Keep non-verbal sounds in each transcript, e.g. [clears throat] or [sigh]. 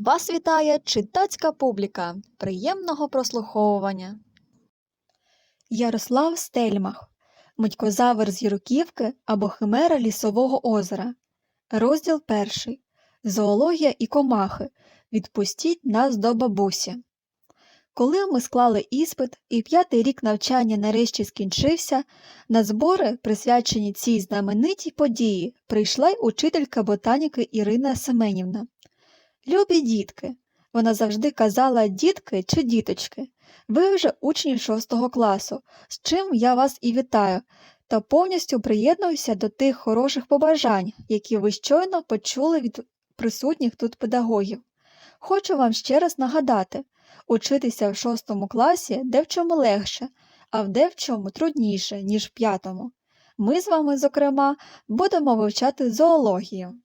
Вас вітає читацька публіка. Приємного прослуховування. Ярослав Стельмах. Митькозавр з Юрківки або Химера Лісового озера. Розділ перший. Зоологія і комахи. Відпустіть нас до бабусі. Коли ми склали іспит і п'ятий рік навчання нарешті скінчився, на збори, присвячені цій знаменитій події, прийшла й учителька ботаніки Ірина Семенівна. Любі дітки, вона завжди казала дітки чи діточки. Ви вже учні шостого класу, з чим я вас і вітаю, та повністю приєднуюся до тих хороших побажань, які ви щойно почули від присутніх тут педагогів. Хочу вам ще раз нагадати, учитися в шостому класі де в чому легше, а в де в чому трудніше, ніж в п'ятому. Ми з вами, зокрема, будемо вивчати зоологію.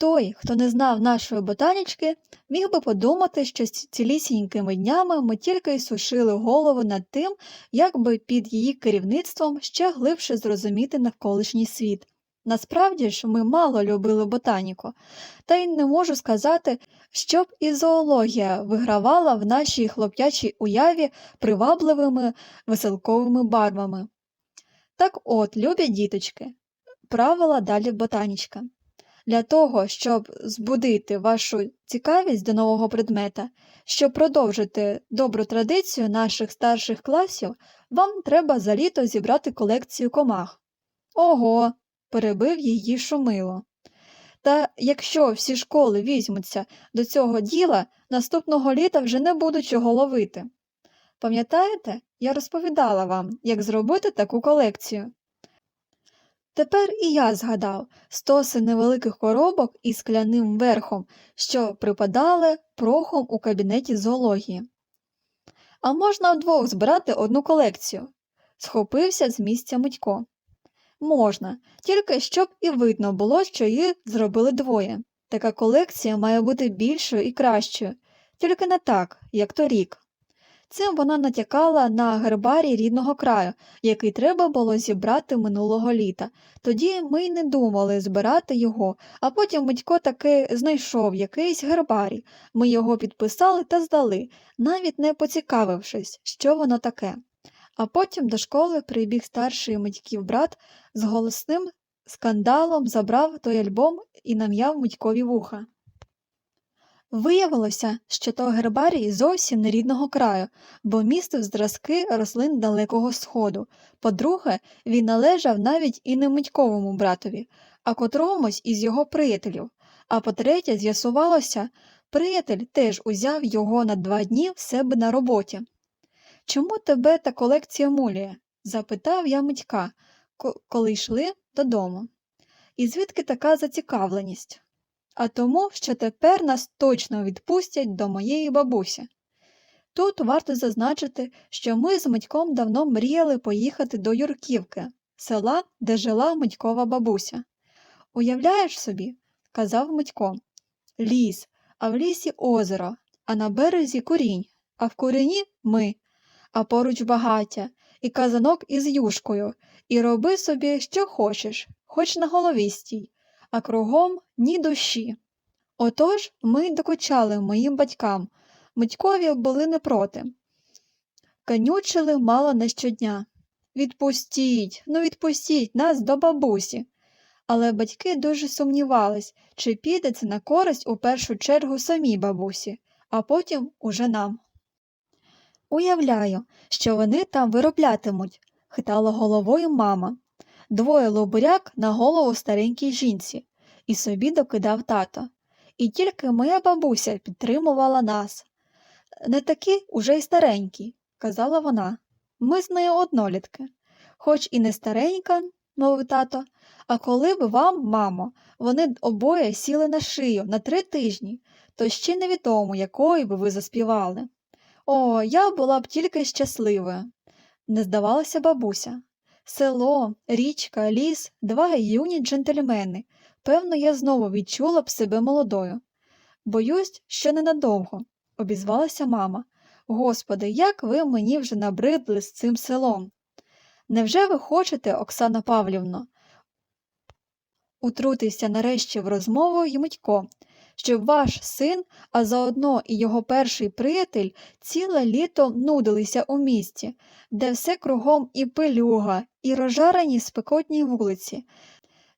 Той, хто не знав нашої ботанічки, міг би подумати, що цілісінькими днями ми тільки й сушили голову над тим, як би під її керівництвом ще глибше зрозуміти навколишній світ. Насправді ж ми мало любили ботаніку, та й не можу сказати, щоб і зоологія вигравала в нашій хлоп'ячій уяві привабливими веселковими барвами. Так от, любі діточки, правила далі ботанічка. Для того, щоб збудити вашу цікавість до нового предмета, щоб продовжити добру традицію наших старших класів, вам треба за літо зібрати колекцію комах. Ого, перебив її шумило. Та якщо всі школи візьмуться до цього діла, наступного літа вже не будуть чого ловити. Пам'ятаєте, я розповідала вам, як зробити таку колекцію. Тепер і я згадав стоси невеликих коробок із скляним верхом, що припадали прохом у кабінеті зоології. А можна вдвох збирати одну колекцію, схопився з місця Митько. Можна, тільки щоб і видно було, що її зробили двоє. Така колекція має бути більшою і кращою, тільки не так, як торік. Цим вона натякала на гербарій рідного краю, який треба було зібрати минулого літа. Тоді ми й не думали збирати його, а потім Митько таки знайшов якийсь гербарій. Ми його підписали та здали, навіть не поцікавившись, що воно таке. А потім до школи прибіг старший Митьків брат з голосним скандалом забрав той альбом і нам'яв Митькові вуха. Виявилося, що то гербарій зовсім не рідного краю, бо містив зразки рослин Далекого Сходу. По-друге, він належав навіть і не Митьковому братові, а котромусь із його приятелів. А по-третє, з'ясувалося, приятель теж узяв його на два дні в себе на роботі. Чому тебе та колекція муліє? запитав я Митька, коли йшли додому. І звідки така зацікавленість? А тому, що тепер нас точно відпустять до моєї бабусі. Тут варто зазначити, що ми з Митьком давно мріяли поїхати до Юрківки, села, де жила Митькова бабуся. Уявляєш собі, казав Митько, ліс, а в лісі озеро, а на березі курінь, а в курені ми, а поруч багаття, і казанок із юшкою, і роби собі, що хочеш, хоч на голові стій а кругом ні душі. Отож ми докучали моїм батькам, Митькові були не проти. Канючили мало не щодня. Відпустіть, ну відпустіть нас до бабусі. Але батьки дуже сумнівались, чи піде це на користь у першу чергу самій бабусі, а потім уже нам. Уявляю, що вони там вироблятимуть, хитала головою мама двоє лобуряк на голову старенькій жінці, і собі докидав тато. І тільки моя бабуся підтримувала нас. Не такі уже й старенькі, казала вона. Ми з нею однолітки. Хоч і не старенька, мовив тато, а коли б вам, мамо, вони обоє сіли на шию на три тижні, то ще невідомо, якої би ви заспівали. О, я була б тільки щасливою, не здавалася бабуся. Село, річка, ліс, два юні джентльмени. Певно, я знову відчула б себе молодою. Боюсь, що ненадовго, обізвалася мама. Господи, як ви мені вже набридли з цим селом. Невже ви хочете, Оксана Павлівно? Утрутився нарешті в розмову Юмитько. Щоб ваш син, а заодно і його перший приятель, ціле літо нудилися у місті, де все кругом і пилюга, і розжарені спекотні вулиці.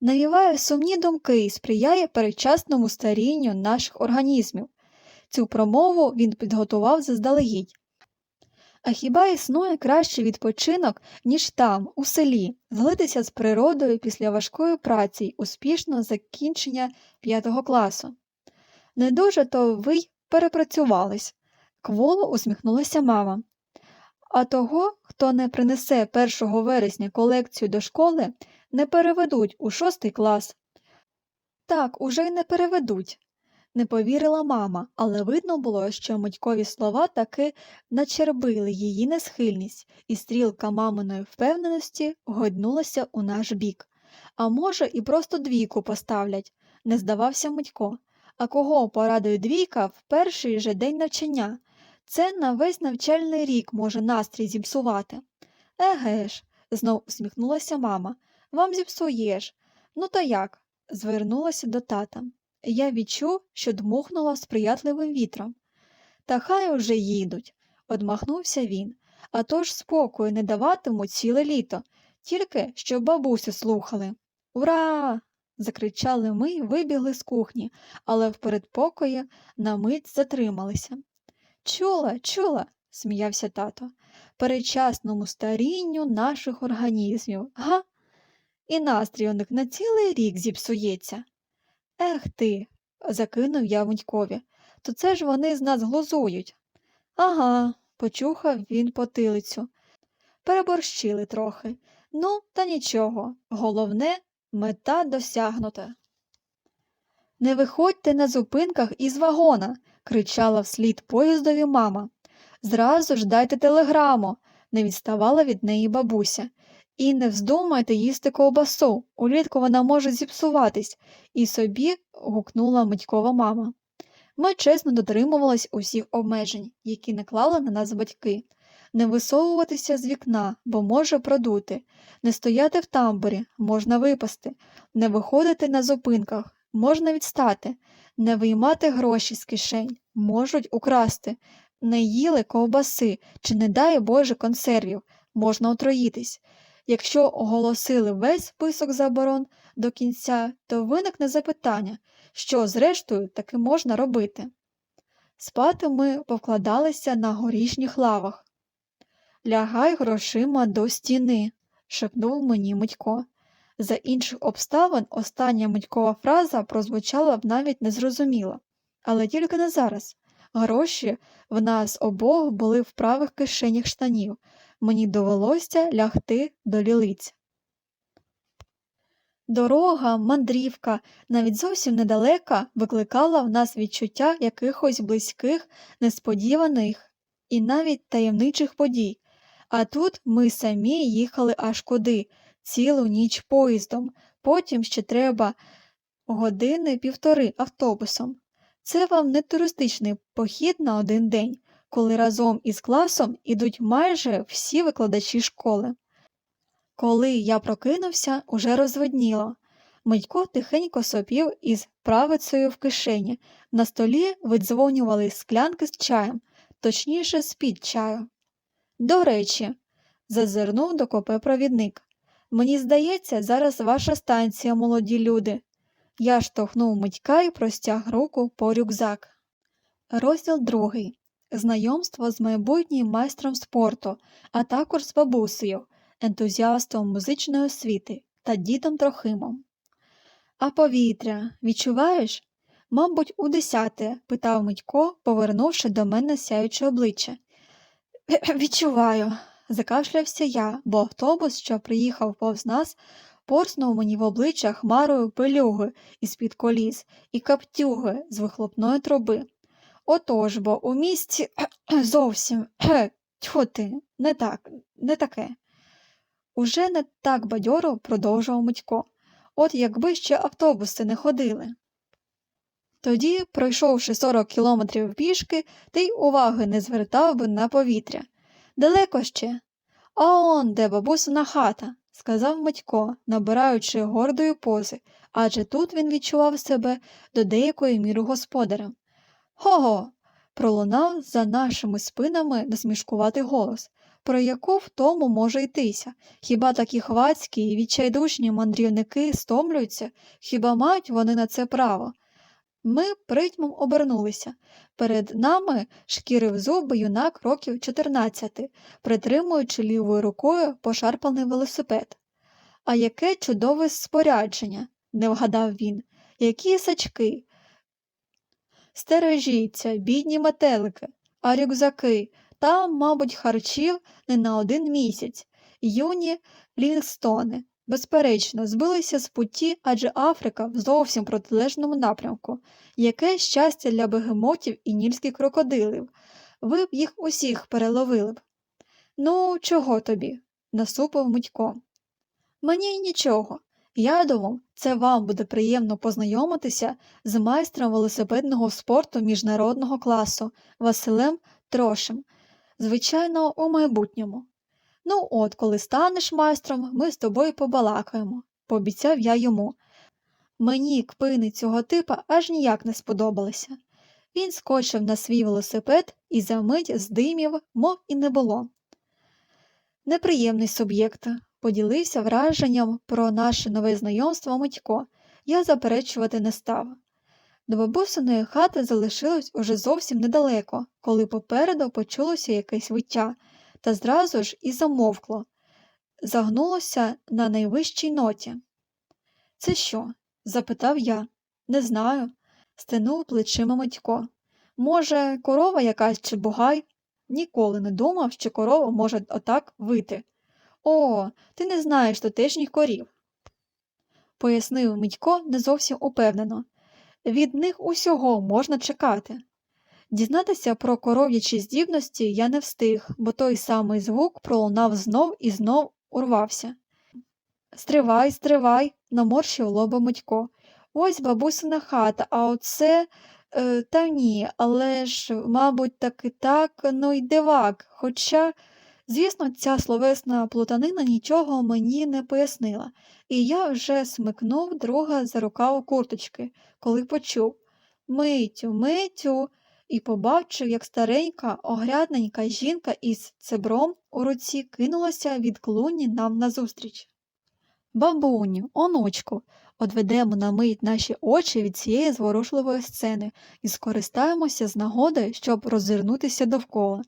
Навіває сумні думки і сприяє передчасному старінню наших організмів. Цю промову він підготував заздалегідь. А хіба існує кращий відпочинок, ніж там, у селі, злитися з природою після важкої праці й успішного закінчення п'ятого класу? Не дуже то ви й перепрацювались, кволо усміхнулася мама. А того, хто не принесе 1 вересня колекцію до школи, не переведуть у шостий клас. Так, уже й не переведуть. Не повірила мама, але видно було, що Митькові слова таки начербили її несхильність, і стрілка маминої впевненості гойднулася у наш бік. А може, і просто двійку поставлять, не здавався Митько. А кого порадує двійка в перший же день навчання? Це на весь навчальний рік може настрій зіпсувати. Еге ж, знов усміхнулася мама. Вам зіпсуєш. Ну то як? звернулася до тата. Я відчув, що дмухнула сприятливим вітром. Та хай уже їдуть, одмахнувся він. А то ж спокою не даватимуть ціле літо, тільки щоб бабусю слухали. Ура! Закричали ми й вибігли з кухні, але в передпокої на мить затрималися. Чула, чула, сміявся тато, передчасному старінню наших організмів, га? І настрій у них на цілий рік зіпсується. Ех ти, закинув я Митькові, то це ж вони з нас глузують. Ага, почухав він потилицю. Переборщили трохи. Ну, та нічого. Головне, мета досягнута. Не виходьте на зупинках із вагона, кричала вслід поїздові мама. Зразу ж дайте телеграму, не відставала від неї бабуся. І не вздумайте їсти ковбасу, улітку вона може зіпсуватись, і собі гукнула Митькова мама. Ми чесно дотримувались усіх обмежень, які наклали на нас батьки, не висовуватися з вікна, бо може продути, не стояти в тамбурі, можна випасти, не виходити на зупинках, можна відстати, не виймати гроші з кишень, можуть украсти, не їли ковбаси чи, не дай Боже, консервів, можна отруїтись. Якщо оголосили весь список заборон до кінця, то виникне запитання, що, зрештою, таки можна робити. Спати ми повкладалися на горішніх лавах. Лягай грошима до стіни, шепнув мені Митько. За інших обставин остання Митькова фраза прозвучала б навіть незрозуміло, але тільки не зараз. Гроші в нас обох були в правих кишенях штанів, мені довелося лягти до лілиць. Дорога, мандрівка, навіть зовсім недалека, викликала в нас відчуття якихось близьких, несподіваних і навіть таємничих подій. А тут ми самі їхали аж куди, цілу ніч поїздом, потім ще треба години півтори автобусом. Це вам не туристичний похід на один день, коли разом із класом ідуть майже всі викладачі школи. Коли я прокинувся, уже розвидніло. Митько тихенько сопів із правицею в кишені. На столі видзвонювали склянки з чаєм, точніше, з-під чаю. До речі, зазирнув до копе провідник. Мені здається, зараз ваша станція, молоді люди. Я штовхнув Митька і простяг руку по рюкзак. Розділ другий. Знайомство з майбутнім майстром спорту, а також з бабусею, ентузіастом музичної освіти та дідом Трохимом. А повітря, відчуваєш? Мабуть, у десяте, питав Митько, повернувши до мене сяюче обличчя. [clears throat] Відчуваю, закашлявся я, бо автобус, що приїхав повз нас, порснув мені в обличчя хмарою пилюги із-під коліс і каптюги з вихлопної труби. Отож бо у місті [clears throat] зовсім [clears throat] тьху ти, не так, не таке. Уже не так бадьоро продовжував Митько. От якби ще автобуси не ходили. Тоді, пройшовши 40 кілометрів пішки, ти й уваги не звертав би на повітря. Далеко ще. А он де бабусина хата, сказав Матько, набираючи гордої пози, адже тут він відчував себе до деякої міри господарем. Го-го. пролунав за нашими спинами насмішкуватий голос. Про яку втому може йтися? Хіба такі хвацькі і відчайдушні мандрівники стомлюються? Хіба мають вони на це право? Ми притьмом обернулися. Перед нами шкірив зуби юнак років 14, притримуючи лівою рукою пошарпаний велосипед. А яке чудове спорядження, не вгадав він, які сачки. Стережіться, бідні метелики, а рюкзаки, там, мабуть, харчів не на один місяць. Юні Лінгстони, безперечно, збилися з путі, адже Африка в зовсім протилежному напрямку. Яке щастя для бегемотів і нільських крокодилів. Ви б їх усіх переловили б. Ну, чого тобі? насупив Митько. Мені нічого. Я думав, це вам буде приємно познайомитися з майстром велосипедного спорту міжнародного класу Василем Трошем, звичайно, у майбутньому. Ну, от, коли станеш майстром, ми з тобою побалакаємо, пообіцяв я йому. Мені кпини цього типа аж ніяк не сподобалися. Він скочив на свій велосипед і за мить здимів, мов і не було. Неприємний суб'єкт, поділився враженням про наше нове знайомство Митько. Я заперечувати не став. До бабусиної хати залишилось уже зовсім недалеко, коли попереду почулося якесь виття, та зразу ж і замовкло, загнулося на найвищій ноті. Це що? запитав я. Не знаю, стенув плечима Митько. Може, корова якась чи бугай? Ніколи не думав, що корова може отак вити. О, ти не знаєш тутешніх корів, пояснив Митько не зовсім упевнено. Від них усього можна чекати. Дізнатися про коров'ячі здібності я не встиг, бо той самий звук пролунав знов і знов урвався. Стривай, стривай, наморщив лоба Митько. Ось бабусина хата, а оце. Е, та ні, але ж, мабуть, таки так, ну й дивак. Хоча, звісно, ця словесна плутанина нічого мені не пояснила, і я вже смикнув друга за рукаву курточки, коли почув Митю, митю, і побачив, як старенька, огрядненька жінка із цебром у руці кинулася від клуні нам назустріч. Бабуню, онучку, одведемо на мить наші очі від цієї зворушливої сцени і скористаємося з нагоди, щоб роззирнутися довкола.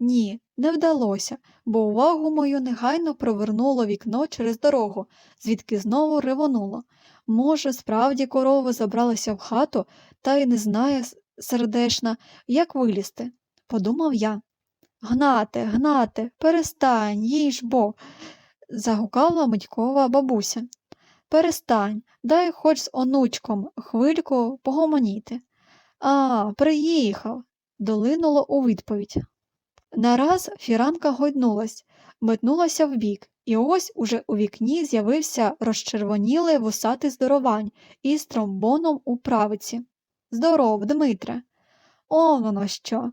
Ні, не вдалося, бо увагу мою негайно провернуло вікно через дорогу, звідки знову ревонуло. Може, справді корова забралася в хату та й не знає сердешна, як вилізти, подумав я. Гнате, гнате, перестань, їж бо. загукала Митькова бабуся. Перестань, дай хоч з онучком хвильку погомоніти. А, приїхав, долинуло у відповідь. Нараз фіранка гойднулась, метнулася вбік, і ось уже у вікні з'явився розчервонілий вусатий здоровань із тромбоном у правиці. Здоров, Дмитре. О, воно що.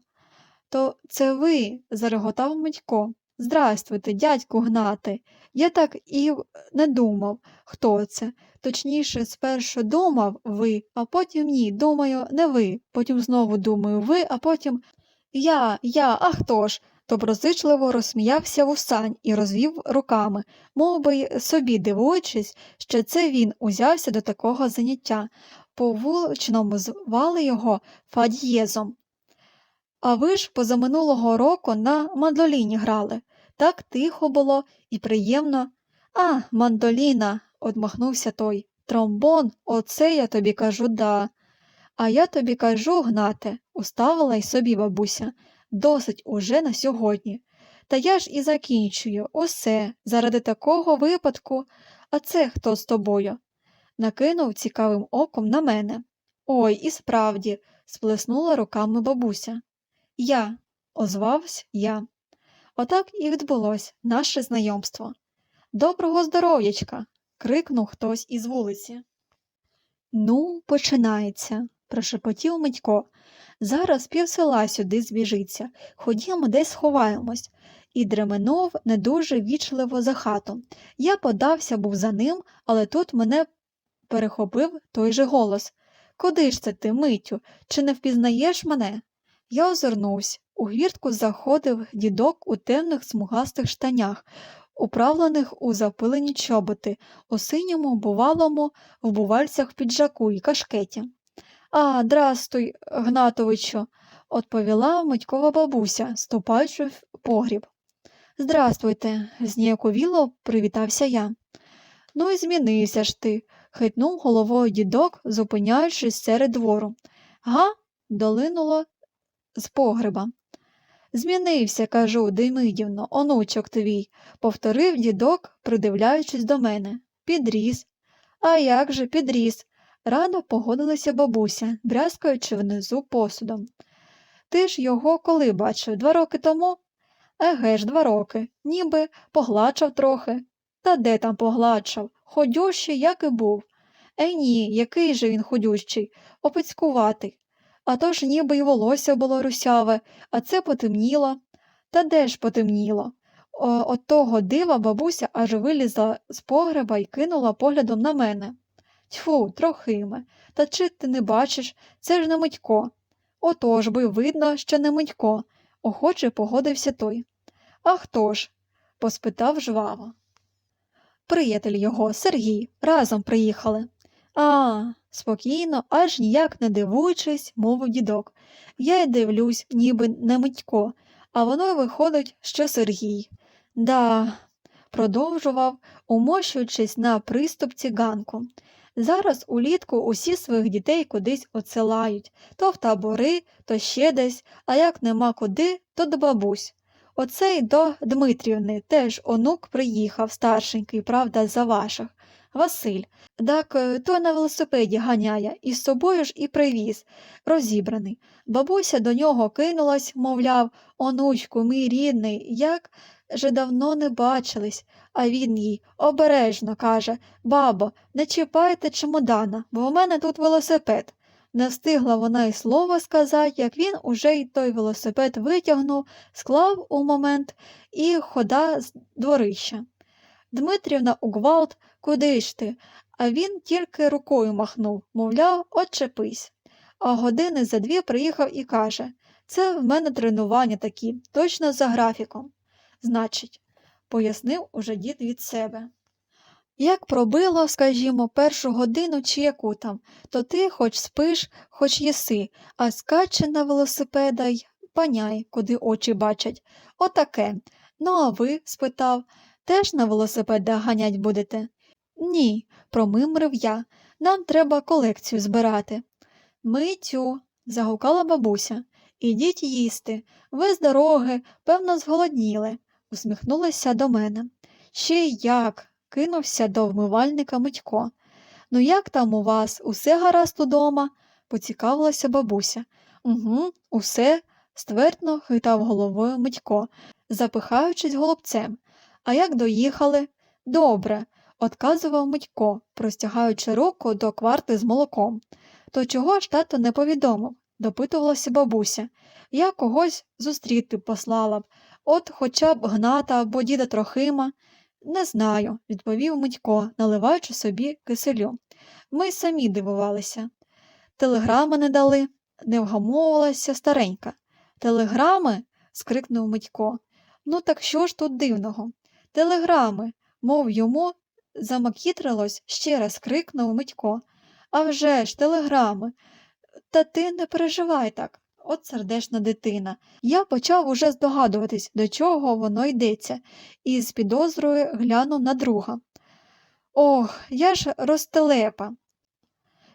То це ви, зареготав Митько. Здрастуйте, дядьку Гнати. Я так і не думав, хто це. Точніше, спершу думав ви, а потім ні, думаю, не ви. Потім знову думаю ви, а потім я, я, а хто ж? Доброзичливо розсміявся вусань і розвів руками, мов би собі дивуючись, що це він узявся до такого заняття. По вуличному звали його Фадьєзом. А ви ж позаминулого року на мандоліні грали. Так тихо було і приємно. А, мандоліна, одмахнувся той. Тромбон, оце я тобі кажу да. А я тобі кажу, гнате, уставила й собі бабуся. Досить уже на сьогодні. Та я ж і закінчую усе заради такого випадку. А це хто з тобою? Накинув цікавим оком на мене. Ой, і справді, сплеснула руками бабуся. Я, озвався я. Отак і відбулось наше знайомство. Доброго здоров'ячка. крикнув хтось із вулиці. Ну, починається, прошепотів Митько. Зараз пів села сюди збіжиться. Ходімо десь сховаємось. і дременув не дуже вічливо за хату. Я подався був за ним, але тут мене перехопив той же голос. Куди ж це ти, Митю? Чи не впізнаєш мене? Я озирнувся. У гвіртку заходив дідок у темних смугастих штанях, управлених у запилені чоботи, у синьому бувалому в бувальцях піджаку і кашкеті. А, здрастуй, Гнатовичу, відповіла Митькова бабуся, ступаючи в погріб. Здрастуйте, зніяковіло привітався я. Ну і змінився ж ти, хитнув головою дідок, зупиняючись серед двору. Га? долинуло з погреба. Змінився, кажу, Демидівно, онучок твій, повторив дідок, придивляючись до мене. Підріс. А як же, підріс. Радо погодилася бабуся, брязкаючи внизу посудом. Ти ж його коли бачив? Два роки тому? Еге ж, два роки, ніби погладшав трохи. Та де там погладшав? Ходющий, як і був. Е ні, який же він ходющий, опицькуватий. А то ж ніби й волосся було русяве, а це потемніло. Та де ж потемніло? О, от того дива бабуся аж вилізла з погреба і кинула поглядом на мене. Тьфу, трохиме, та чи ти не бачиш, це ж не Митько. Отож би видно, що не Митько, охоче погодився той. А хто ж? поспитав жваво. Приятель його, Сергій, разом приїхали. А, спокійно, аж ніяк не дивуючись, мовив дідок. Я й дивлюсь, ніби не Митько, а воно й виходить, що Сергій. Да, продовжував, умощуючись на приступці ганку. Зараз улітку усі своїх дітей кудись оцелають то в табори, то ще десь, а як нема куди, то до бабусь. Оце й до Дмитрівни теж онук приїхав, старшенький, правда, за ваших. Василь. Так е, той на велосипеді ганяє, і з собою ж і привіз, розібраний. Бабуся до нього кинулась, мовляв, онучку, мій рідний, як же давно не бачились, а він їй обережно каже Бабо, не чіпайте чемодана, бо в мене тут велосипед. Не встигла вона й слова сказати, як він уже й той велосипед витягнув, склав у момент і хода з дворища. Дмитрівна у гвалт, куди ж ти? А він тільки рукою махнув, мовляв, отчепись. А години за дві приїхав і каже це в мене тренування такі, точно за графіком. Значить, пояснив уже дід від себе. Як пробило, скажімо, першу годину чи яку там, то ти хоч спиш, хоч їси, а скаче на велосипеда й паняй, куди очі бачать. Отаке. Ну, а ви? спитав, теж на велосипедах ганять будете? Ні, промимрив я. Нам треба колекцію збирати. Митю, загукала бабуся. Ідіть їсти. Ви з дороги, певно, зголодніли, усміхнулася до мене. Ще й як кинувся до вмивальника Митько. Ну, як там у вас? Усе гаразд удома? поцікавилася бабуся. Угу, усе, ствердно хитав головою Митько, запихаючись голубцем. А як доїхали? Добре, отказував Митько, простягаючи руку до кварти з молоком. То чого ж тато не повідомив? допитувалася бабуся. Я когось зустріти послала б, от хоча б гната або діда Трохима. Не знаю, відповів Митько, наливаючи собі киселю. Ми самі дивувалися. Телеграми не дали, не вгамовувалася старенька. Телеграми? скрикнув Митько. Ну, так що ж тут дивного? Телеграми, мов йому замакітрилось, ще раз крикнув Митько. «А вже ж, телеграми. Та ти не переживай так. От сердешна дитина. Я почав уже здогадуватись, до чого воно йдеться, і з підозрою глянув на друга. Ох, я ж розтелепа.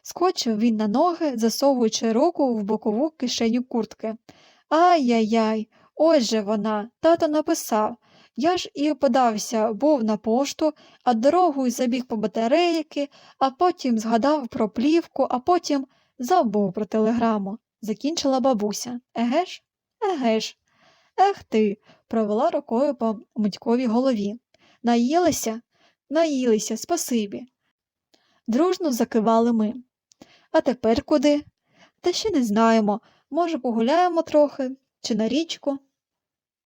Скочив він на ноги, засовуючи руку в бокову кишеню куртки. Ай-яй-яй, ось же вона, тато написав. Я ж і подався, був на пошту, а дорогою забіг по батарейки, а потім згадав про плівку, а потім забув про телеграму закінчила бабуся. Еге ж? Еге ж. Ех ти, провела рукою по Митьковій голові. Наїлися? Наїлися, спасибі. Дружно закивали ми. А тепер куди? Та ще не знаємо. Може, погуляємо трохи чи на річку.